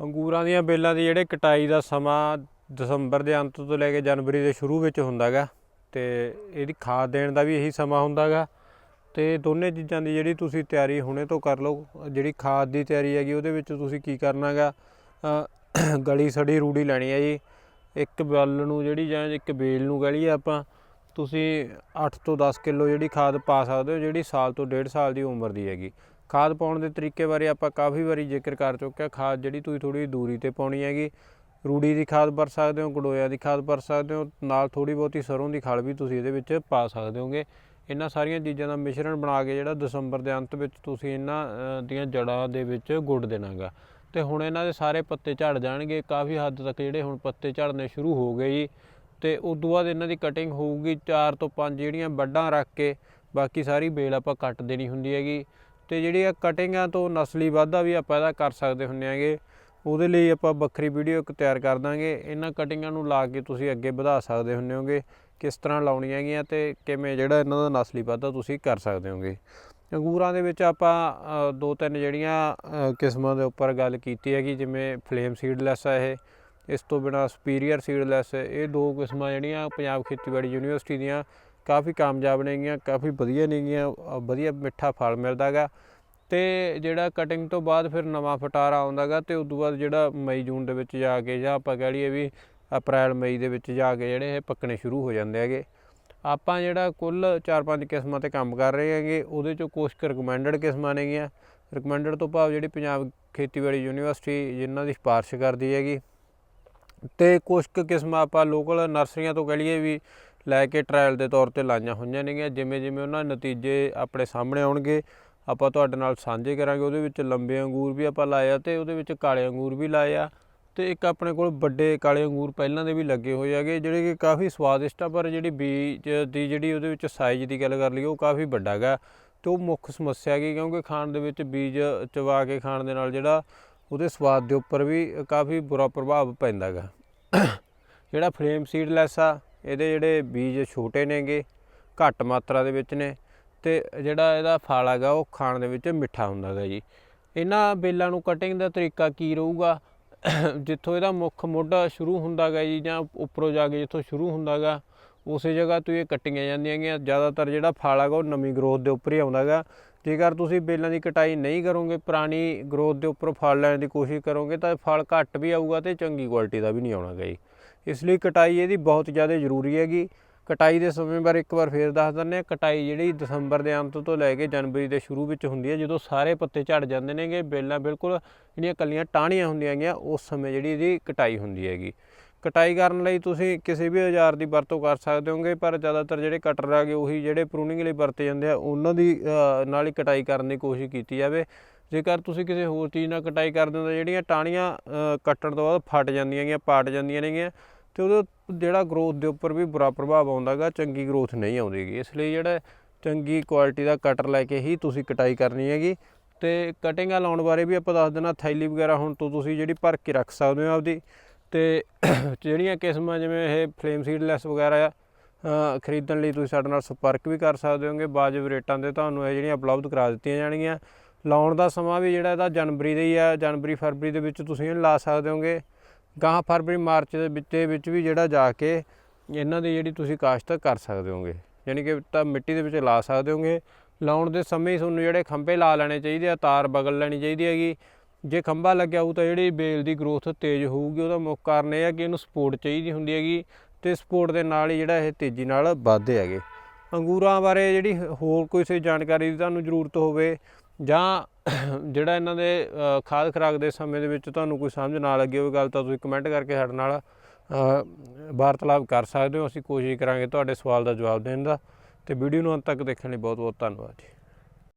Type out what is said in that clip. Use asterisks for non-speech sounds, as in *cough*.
ਅੰਗੂਰਾਂ ਦੀਆਂ ਬੇਲਾਂ ਦੀ ਜਿਹੜੇ ਕਟਾਈ ਦਾ ਸਮਾਂ ਦਸੰਬਰ ਦੇ ਅੰਤ ਤੋਂ ਲੈ ਕੇ ਜਨਵਰੀ ਦੇ ਸ਼ੁਰੂ ਵਿੱਚ ਹੁੰਦਾਗਾ ਤੇ ਇਹਦੀ ਖਾਦ ਦੇਣ ਦਾ ਵੀ ਇਹੀ ਸਮਾਂ ਹੁੰਦਾਗਾ ਤੇ ਦੋਨੇ ਚੀਜ਼ਾਂ ਦੀ ਜਿਹੜੀ ਤੁਸੀਂ ਤਿਆਰੀ ਹੁਣੇ ਤੋਂ ਕਰ ਲਓ, ਜਿਹੜੀ ਖਾਦ ਦੀ ਤਿਆਰੀ ਹੈਗੀ ਉਹਦੇ ਵਿੱਚ ਤੁਸੀਂ ਕੀ ਕਰਨਾਗਾ? ਗਲੀ ਸੜੀ ਰੂੜੀ ਲੈਣੀ ਹੈ ਜੀ। ਇੱਕ ਬੱਲ ਨੂੰ ਜਿਹੜੀ ਜਾਂ ਇੱਕ ਬੇਲ ਨੂੰ ਗਲੀ ਆਪਾਂ, ਤੁਸੀਂ 8 ਤੋਂ 10 ਕਿਲੋ ਜਿਹੜੀ ਖਾਦ ਪਾ ਸਕਦੇ ਹੋ, ਜਿਹੜੀ ਸਾਲ ਤੋਂ ਡੇਢ ਸਾਲ ਦੀ ਉਮਰ ਦੀ ਹੈਗੀ। ਖਾਦ ਪਾਉਣ ਦੇ ਤਰੀਕੇ ਬਾਰੇ ਆਪਾਂ ਕਾਫੀ ਵਾਰੀ ਜ਼ਿਕਰ ਕਰ ਚੁੱਕਿਆ। ਖਾਦ ਜਿਹੜੀ ਤੁਸੀਂ ਥੋੜੀ ਦੂਰੀ ਤੇ ਪਾਉਣੀ ਹੈਗੀ। ਰੂੜੀ ਦੀ ਖਾਦ ਵਰ ਸਕਦੇ ਹੋ ਗੜੋਇਆ ਦੀ ਖਾਦ ਵਰ ਸਕਦੇ ਹੋ, ਨਾਲ ਥੋੜੀ ਬਹੁਤੀ ਸਰੋਂ ਦੀ ਖਲ ਵੀ ਤੁਸੀਂ ਇਹਦੇ ਵਿੱਚ ਪਾ ਸਕਦੇ ਹੋਗੇ। ਇਹਨਾਂ ਸਾਰੀਆਂ ਚੀਜ਼ਾਂ ਦਾ ਮਿਸ਼ਰਣ ਬਣਾ ਕੇ ਜਿਹੜਾ ਦਸੰਬਰ ਦੇ ਅੰਤ ਵਿੱਚ ਤੁਸੀਂ ਇਹਨਾਂ ਦੀਆਂ ਜੜਾਂ ਦੇ ਵਿੱਚ ਗੁੱਡ ਦੇਣਾਗਾ। ਤੇ ਹੁਣ ਇਹਨਾਂ ਦੇ ਸਾਰੇ ਪੱਤੇ ਝੜ ਜਾਣਗੇ। ਕਾਫੀ ਹੱਦ ਤੱਕ ਜਿਹੜੇ ਹੁਣ ਪੱਤੇ ਝੜਨੇ ਸ਼ੁਰੂ ਹੋ ਗਏ ਜੀ। ਤੇ ਉਸ ਤੋਂ ਬਾਅਦ ਇਹਨਾਂ ਦੀ ਕਟਿੰਗ ਹੋਊਗੀ। 4 ਤੋਂ 5 ਜਿਹੜੀਆਂ ਵੱਡਾਂ ਰੱਖ ਕੇ ਬਾਕੀ ਸਾਰੀ ਬੇਲ ਆਪਾਂ ਕੱਟ ਦੇਣੀ ਹੁੰਦੀ ਹੈਗੀ। ਤੇ ਜਿਹੜੀਆਂ ਕਟਿੰਗਾਂ ਤੋਂ ਨਸਲੀ ਵਾਧਾ ਵੀ ਆਪਾਂ ਇਹਦਾ ਕਰ ਸਕਦੇ ਹੁੰਦੇ ਆਂਗੇ। ਉਹਦੇ ਲਈ ਆਪਾਂ ਵੱਖਰੀ ਵੀਡੀਓ ਇੱਕ ਤਿਆਰ ਕਰ ਦਾਂਗੇ। ਇਹਨਾਂ ਕਟਿੰਗਾਂ ਨੂੰ ਲਾ ਕੇ ਤੁਸੀਂ ਅੱਗੇ ਵਧਾ ਸਕਦੇ ਹੁੰਦੇ ਹੋਗੇ, ਕਿਸ ਤਰ੍ਹਾਂ ਲਾਉਣੀਆਂ ਹੈਗੀਆਂ ਤੇ ਕਿਵੇਂ ਜਿਹੜਾ ਇਹਨਾਂ ਦਾ ਨਸਲੀ ਵਾਧਾ ਤੁਸੀਂ ਕਰ ਸਕਦੇ ਹੋਗੇ। ਅੰਗੂਰਾਂ ਦੇ ਵਿੱਚ ਆਪਾਂ ਦੋ ਤਿੰਨ ਜਿਹੜੀਆਂ ਕਿਸਮਾਂ ਦੇ ਉੱਪਰ ਗੱਲ ਕੀਤੀ ਹੈਗੀ, ਜਿਵੇਂ ਫਲੇਮ ਸੀਡਲੈਸ ਹੈ ਇਹ, ਇਸ ਤੋਂ ਬਿਨਾ ਸੁਪੀਰੀਅਰ ਸੀਡਲੈਸ ਇਹ ਦੋ ਕਿਸਮਾਂ ਜਿਹੜੀਆਂ ਪੰਜਾਬ ਖੇਤੀਬਾੜੀ ਯੂਨੀਵਰਸਿਟੀ ਦੀਆਂ ਕਾਫੀ ਕਾਮਯਾਬ ਨੇਗੀਆਂ ਕਾਫੀ ਵਧੀਆ ਨੇਗੀਆਂ ਵਧੀਆ ਮਿੱਠਾ ਫਲ ਮਿਲਦਾਗਾ ਤੇ ਜਿਹੜਾ ਕਟਿੰਗ ਤੋਂ ਬਾਅਦ ਫਿਰ ਨਵਾਂ ਫਟਾਰਾ ਆਉਂਦਾਗਾ ਤੇ ਉਸ ਤੋਂ ਬਾਅਦ ਜਿਹੜਾ ਮਈ ਜੂਨ ਦੇ ਵਿੱਚ ਜਾ ਕੇ ਜਾਂ ਆਪਾਂ ਕਹਿ ਲਈਏ ਵੀ ਅਪ੍ਰੈਲ, ਮਈ ਦੇ ਵਿੱਚ ਜਾ ਕੇ ਜਿਹੜੇ ਇਹ ਪੱਕਣੇ ਸ਼ੁਰੂ ਹੋ ਜਾਂਦੇ ਹੈਗੇ। ਆਪਾਂ ਜਿਹੜਾ ਕੁੱਲ 4-5 ਕਿਸਮਾਂ ਤੇ ਕੰਮ ਕਰ ਰਹੇ ਹੈਗੇ, ਉਹਦੇ ਚੋਂ ਕੁਝ ਕੁ ਰਿਕਮੈਂਡਡ ਕਿਸਮਾਂ ਨੇਗੀਆਂ ਰਿਕਮੈਂਡਡ ਤੋਂ ਭਾਵ ਜਿਹੜੀ ਪੰਜਾਬ ਖੇਤੀਬਾੜੀ ਯੂਨੀਵਰਸਿਟੀ ਜਿਨ੍ਹਾਂ ਦੀ ਸਿਫਾਰਿਸ਼ ਕਰਦੀ ਹੈਗੀ। ਤੇ ਕੁਝ ਕੁ ਕਿਸਮਾਂ ਆਪਾਂ ਲੋਕਲ ਨਰਸਰੀਆਂ ਤੋਂ ਕਹ ਲਈਏ ਵੀ ਲੈ ਕੇ ਟ੍ਰਾਇਲ ਦੇ ਤੌਰ ਤੇ ਲਾਈਆਂ ਹੋਈਆਂ ਨੇਗੀਆਂ। ਜਿਵੇਂ ਜਿਵੇਂ ਉਹਨਾਂ ਦੇ ਨਤੀਜੇ ਆਪਣੇ ਸਾਹਮਣੇ ਆਉਣਗੇ, ਆਪਾਂ ਤੁਹਾਡੇ ਨਾਲ ਸਾਂਝੇ ਕਰਾਂਗੇ। ਉਹਦੇ ਵਿੱਚ ਲੰਬੇ ਅੰਗੂਰ ਵੀ ਆਪਾਂ ਲਾਏ ਆ ਤੇ ਉਹਦੇ ਵਿੱਚ ਕਾਲੇ ਅੰਗੂਰ ਵੀ ਲਾਏ ਆ ਤੇ ਇੱਕ ਆਪਣੇ ਕੋਲ ਵੱਡੇ ਕਾਲੇ ਅੰਗੂਰ ਪਹਿਲਾਂ ਦੇ ਵੀ ਲੱਗੇ ਹੋਏ ਹੈਗੇ, ਜਿਹੜੇ ਕਿ ਕਾਫੀ ਸਵਾਦਿਸ਼ਟ ਆ, ਪਰ ਜਿਹੜੀ ਬੀਜ ਦੀ ਜਿਹੜੀ ਉਹਦੇ ਵਿੱਚ ਸਾਈਜ਼ ਦੀ ਗੱਲ ਕਰ ਲਈਏ, ਉਹ ਕਾਫੀ ਵੱਡਾ ਹੈਗਾ। ਤੇ ਉਹ ਮੁੱਖ ਸਮੱਸਿਆ ਹੈਗੀ ਕਿਉਂਕਿ ਖਾਣ ਦੇ ਵਿੱਚ ਬੀਜ ਚਵਾ ਕੇ ਖਾਣ ਦੇ ਨਾਲ ਜਿਹੜਾ ਉਹਦੇ ਸਵਾਦ ਦੇ ਉੱਪਰ ਵੀ ਕਾਫੀ ਬੁਰਾ ਪ੍ਰਭਾਵ ਪੈਂਦਾ ਹੈਗਾ। ਜਿਹੜਾ ਫਲੇਮ ਸੀਡਲੈਸ ਆ ਇਹਦੇ ਜਿਹੜੇ ਬੀਜ ਛੋਟੇ ਨੇਗੇ, ਘੱਟ ਮਾਤਰਾ ਦੇ ਵਿੱਚ ਨੇ ਤੇ ਜਿਹੜਾ ਇਹਦਾ ਫਲ ਹੈਗਾ ਉਹ ਖਾਣ ਦੇ ਵਿੱਚ ਮਿੱਠਾ ਹੁੰਦਾ ਹੈਗਾ ਜੀ। ਇਹਨਾਂ ਬੇਲਾਂ ਨੂੰ ਕਟਿੰਗ ਦਾ ਤਰੀਕਾ ਕੀ ਰਹੂਗਾ? ਜਿੱਥੋਂ ਇਹਦਾ ਮੁੱਖ ਮੋਢਾ ਸ਼ੁਰੂ ਹੁੰਦਾ ਗਾ ਜੀ ਜਾਂ ਉੱਪਰੋਂ ਜਾ ਕੇ ਜਿੱਥੋਂ ਸ਼ੁਰੂ ਹੁੰਦਾ ਗਾ ਉਸੇ ਜਗ੍ਹਾ ਤੋਂ ਇਹ ਕੱਟੀਆਂ ਜਾਂਦੀਆਂ ਗੀਆਂ ਜ਼ਿਆਦਾਤਰ ਜਿਹੜਾ ਫਲ ਹੈਗਾ ਉਹ ਨਵੀਂ ਗਰੋਥ ਦੇ ਉੱਪਰ ਹੀ ਆਉਂਦਾ ਗਾ ਜੇਕਰ ਤੁਸੀਂ ਬੇਲਾਂ ਦੀ ਕਟਾਈ ਨਹੀਂ ਕਰੋਗੇ, ਪੁਰਾਣੀ ਗਰੋਥ ਦੇ ਉੱਪਰ ਫਲ ਲੈਣ ਦੀ ਕੋਸ਼ਿਸ਼ ਕਰੋਗੇ, ਤਾਂ ਫਲ ਘੱਟ ਵੀ ਆਊਗਾ ਤੇ ਚੰਗੀ ਕੁਆਲਿਟੀ ਦਾ ਵੀ ਨਹੀਂ ਆਉਣਾ ਗਾ ਜੀ। ਇਸ ਲਈ ਕਟਾਈ ਇਹਦੀ ਬਹੁਤ ਜ਼ਿਆਦਾ ਜ਼ਰੂਰੀ ਹੈਗੀ। ਕਟਾਈ ਦੇ ਸਮੇਂ ਬਾਰੇ ਇੱਕ ਵਾਰ ਫੇਰ ਦੱਸ ਦਿੰਦੇ ਆ ਕਟਾਈ ਜਿਹੜੀ ਦਸੰਬਰ ਦੇ ਅੰਤ ਤੋਂ ਲੈ ਕੇ ਜਨਵਰੀ ਦੇ ਸ਼ੁਰੂ ਵਿੱਚ ਹੁੰਦੀ ਹੈ, ਜਦੋਂ ਸਾਰੇ ਪੱਤੇ ਝੜ ਜਾਂਦੇ ਨੇਗੇ, ਬੇਲਾਂ ਬਿਲਕੁਲ ਜਿਹੜੀਆਂ ਕੱਲੀਆਂ ਟਾਹਣੀਆਂ ਹੁੰਦੀਆਂ ਹੈਗੀਆਂ, ਉਸ ਸਮੇਂ ਜਿਹੜੀ ਇਹਦੀ ਕਟਾਈ ਹੁੰਦੀ ਹੈਗੀ। ਕਟਾਈ ਕਰਨ ਲਈ ਤੁਸੀਂ ਕਿਸੇ ਵੀ ਔਜ਼ਾਰ ਦੀ ਵਰਤੋਂ ਕਰ ਸਕਦੇ ਹੋਗੇ, ਪਰ ਜ਼ਿਆਦਾਤਰ ਜਿਹੜੇ ਕਟਰ ਹੈਗੇ ਉਹੀ ਜਿਹੜੇ ਪ੍ਰੂਨਿੰਗ ਲਈ ਵਰਤੇ ਜਾਂਦੇ ਆ, ਉਹਨਾਂ ਦੀ ਨਾਲ ਹੀ ਕਟਾਈ ਕਰਨ ਦੀ ਕੋਸ਼ਿਸ਼ ਕੀਤੀ ਜਾਵੇ। ਜੇਕਰ ਤੁਸੀਂ ਕਿਸੇ ਹੋਰ ਚੀਜ਼ ਨਾਲ ਕਟਾਈ ਕਰਦੇ ਹੋ ਤਾਂ ਜਿਹੜੀਆਂ ਟਾਹਣੀਆਂ ਕੱਟਣ ਤੋਂ ਬਾਅਦ ਫਟ ਜਾਂਦੀਆਂ ਹੈਗੀਆਂ, ਪਾਟ ਜਾਂਦੀਆਂ ਨੇਗੀਆਂ ਤੇ ਉਹਦੇ ਜਿਹੜਾ ਗਰੋਥ ਦੇ ਉੱਪਰ ਵੀ ਬੁਰਾ ਪ੍ਰਭਾਵ ਆਉਂਦਾਗਾ, ਚੰਗੀ ਗਰੋਥ ਨਹੀਂ ਆਉਂਦੀਗੀ। ਇਸ ਲਈ ਜਿਹੜਾ ਚੰਗੀ ਕੁਆਲਿਟੀ ਦਾ ਕਟਰ ਲੈ ਕੇ ਹੀ ਤੁਸੀਂ ਕਟਾਈ ਕਰਨੀ ਹੈਗੀ। ਤੇ ਕਟਿੰਗਾਂ ਲਾਉਣ ਬਾਰੇ ਵੀ ਆਪਾਂ ਦੱਸ ਦੇਣਾ ਥੈਲੀ ਵਗੈਰਾ ਹੁਣ ਤੋਂ ਤੁਸੀਂ ਜਿਹੜੀ ਭਰ ਕੇ ਰੱਖ ਸਕਦੇ ਹੋ ਆਪਦੀ। ਤੇ *coughs* ਜਿਹੜੀਆਂ ਕਿਸਮਾਂ ਜਿਵੇਂ ਇਹ ਫਲੇਮ ਸੀਡਲੈਸ ਵਗੈਰਾ ਆ ਖਰੀਦਣ ਲਈ ਤੁਸੀਂ ਸਾਡੇ ਨਾਲ ਸੰਪਰਕ ਵੀ ਕਰ ਸਕਦੇ ਹੋਗੇ। ਵਾਜਬ ਰੇਟਾਂ ਤੇ ਤੁਹਾਨੂੰ ਇਹ ਜਿਹੜੀਆਂ ਉਪਲਬਧ ਕਰਾ ਦਿੱਤੀਆਂ ਜਾਣਗੀਆਂ। ਲਾਉਣ ਦਾ ਸਮਾਂ ਵੀ ਜਿਹੜਾ ਇਹਦਾ ਜਨਵਰੀ ਦਾ ਹੀ ਆ। ਜਨਵਰੀ, ਫਰਵਰੀ ਦੇ ਵਿੱਚ ਤੁਸੀਂ ਇਹਨੂੰ ਲਾ ਸਕਦੇ ਹੋਗੇ। ਗਾਂ ਫਰਵਰੀ, ਮਾਰਚ ਦੇ ਵਿੱਚ ਦੇ ਵਿੱਚ ਵੀ ਜਿਹੜਾ ਜਾ ਕੇ ਇਹਨਾਂ ਦੀ ਜਿਹੜੀ ਤੁਸੀਂ ਕਾਸ਼ਤ ਕਰ ਸਕਦੇ ਹੋਗੇ। ਯਾਨੀ ਕਿ ਤਾਂ ਮਿੱਟੀ ਦੇ ਵਿੱਚ ਲਾ ਸਕਦੇ ਹੋਗੇ। ਲਾਉਣ ਦੇ ਸਮੇਂ ਹੀ ਤੁਹਾਨੂੰ ਜਿਹੜੇ ਖੰਭੇ ਲਾ ਲੈਣੇ ਚਾਹੀਦੇ ਆ, ਤਾਰ ਬਗਲ ਲੈਣੀ ਚਾਹੀਦੀ ਹੈਗੀ। ਜੇ ਖੰਭਾ ਲੱਗਿਆ ਹੋਊ ਤਾਂ ਜਿਹੜੀ ਬੇਲ ਦੀ ਗਰੋਥ ਤੇਜ਼ ਹੋਊਗੀ, ਉਹਦਾ ਮੁੱਖ ਕਾਰਨ ਇਹ ਹੈ ਕਿ ਇਹਨੂੰ ਸਪੋਰਟ ਚਾਹੀਦੀ ਹੁੰਦੀ ਹੈਗੀ ਤੇ ਸਪੋਰਟ ਦੇ ਨਾਲ ਹੀ ਜਿਹੜਾ ਇਹ ਤੇਜ਼ੀ ਨਾਲ ਵੱਧਦੇ ਹੈਗੇ। ਅੰਗੂਰਾਂ ਬਾਰੇ ਜਿਹੜੀ ਹੋਰ ਕੋਈ ਸੇ ਜਾਣਕਾਰੀ ਦੀ ਤੁਹਾਨੂੰ ਜ਼ਰੂਰਤ ਹੋਵੇ ਜਾਂ *coughs* ਜਿਹੜਾ ਇਹਨਾਂ ਦੇ ਖਾਦ ਖਰਾਕ ਦੇ ਸਮੇਂ ਦੇ ਵਿੱਚ ਤੁਹਾਨੂੰ ਕੋਈ ਸਮਝ ਨਾ ਲੱਗੀ ਹੋਵੇ ਗੱਲ ਤਾਂ ਤੁਸੀਂ ਕਮੈਂਟ ਕਰਕੇ ਸਾਡੇ ਨਾਲ ਵਾਰਤਾਲਾਪ ਕਰ ਸਕਦੇ ਹੋ। ਅਸੀਂ ਕੋਸ਼ਿਸ਼ ਕਰਾਂਗੇ ਤੁਹਾਡੇ ਸਵਾਲ ਦਾ ਜਵਾਬ ਦੇਣ ਦਾ। ਤੇ ਵੀਡੀਓ ਨੂੰ ਅੰਤ ਤੱਕ ਦੇਖਣ ਲਈ ਬਹੁਤ ਬਹੁਤ ਧੰਨਵਾਦ ਜੀ।